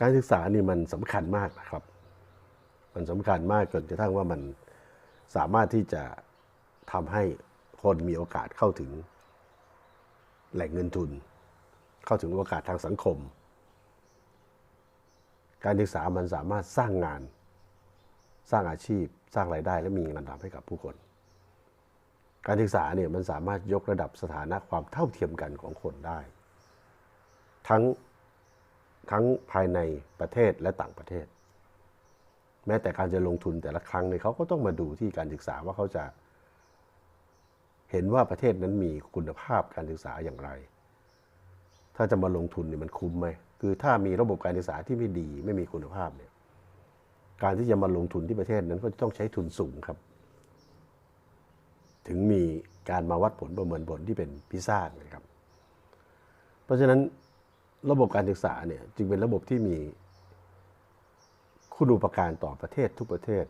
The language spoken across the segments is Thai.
การศึกษานี่มันสำคัญมากนะครับ มันสำคัญมากจนกระทั่งว่ามันสามารถที่จะทำให้คนมีโอกาสเข้าถึงแหล่งเงินทุน เข้าถึงโอกาสทางสังคม การศึกษามันสามารถสร้างงาน สร้างอาชีพ สร้างรายได้และมีงานทำให้กับผู้คน การศึกษาเนี่ยมันสามารถยกระดับสถานะความเท่าเทียมกันของคนได้ ทั้ง ทั้งภายในประเทศและต่างประเทศ แม้แต่การจะลงทุนแต่ละครั้งเนี่ยเขาก็ต้องมาดูที่การศึกษาว่าเขาจะ เห็นว่าประเทศนั้นมีคุณภาพการศึกษาอย่างไร ถ้าจะมาลงทุนเนี่ยมันคุ้มไหมคือถ้ามีระบบการศึกษาที่ไม่ดีไม่มีคุณภาพเนี่ยการที่จะมาลงทุนที่ประเทศนั้นก็จะต้องใช้ทุนสูงครับ ถึงมีการมาวัดผลประเมินผลที่เป็นพิซซ่านะครับ เพราะฉะนั้น ระบบการศึกษาเนี่ยจึงเป็นระบบที่มีคุณูปการต่อประเทศทุกประเทศ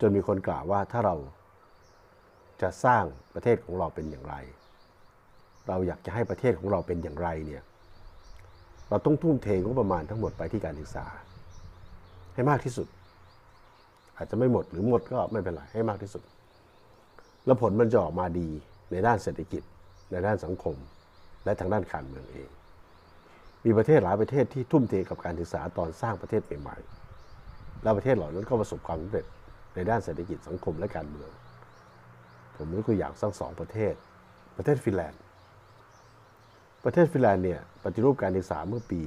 จนมีคนกล่าวว่าถ้าเราจะสร้างประเทศของเราเป็นอย่างไร เราอยากจะให้ประเทศของเราเป็นอย่างไรเนี่ยเราต้องทุ่มเทงบประมาณทั้งหมดไปที่การศึกษา ให้มากที่สุด อาจจะไม่หมดหรือหมดก็ไม่เป็นไรให้มากที่สุด แล้วผลมันจะออกมาดีในด้านเศรษฐกิจ ในด้านสังคม และทางด้านการเมืองเอง มีประเทศหลายประเทศที่ทุ่มเทกับการศึกษาตอนสร้างประเทศใหม่ๆแล้วประเทศเหล่านั้นก็ประสบความสำเร็จในด้านเศรษฐกิจสังคมและการเมือง ผมยกตัวอย่างสักสองประเทศ ประเทศฟินแลนด์ ประเทศฟินแลนด์เนี่ยปฏิรูปการศึกษาเมื่อปี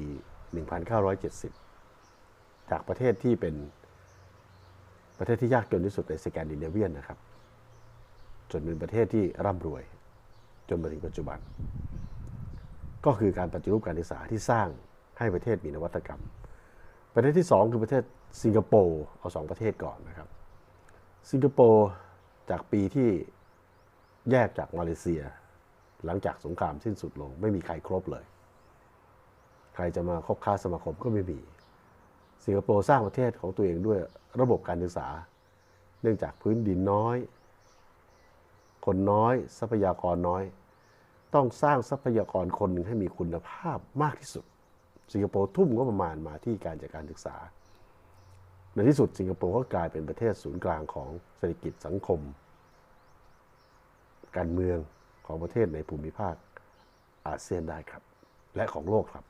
1970 จากประเทศที่เป็นประเทศที่ยากจนที่สุดในสแกนดิเนเวียนนะครับ จนเป็นประเทศที่ร่ำรวย จนมาถึงปัจจุบัน ก็คือการปฏิรูปการศึกษาที่สร้างให้ประเทศมีนวัตกรรม ประเทศที่สองคือประเทศสิงคโปร์เอาสองประเทศก่อนนะครับ สิงคโปร์จากปีที่แยกจากมาเลเซีย หลังจากสงครามสิ้นสุดลง ไม่มีใครครบเลย ใครจะมาคบค้าสมาคมก็ไม่มี สิงคโปร์สร้างประเทศของตัวเองด้วยระบบการศึกษา เนื่องจากพื้นดินน้อย คนน้อยทรัพยากรน้อย ต้องสร้างทรัพยากรคนหนึ่งให้มีคุณภาพมากที่สุด สิงคโปร์ทุ่มก็ประมาณมาที่การจัดการศึกษา ในที่สุดสิงคโปร์ก็กลายเป็นประเทศศูนย์กลางของเศรษฐกิจสังคม การเมืองของประเทศในภูมิภาคอาเซียนได้ครับ และของโลกครับ